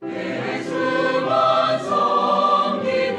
주 예수만 섬기는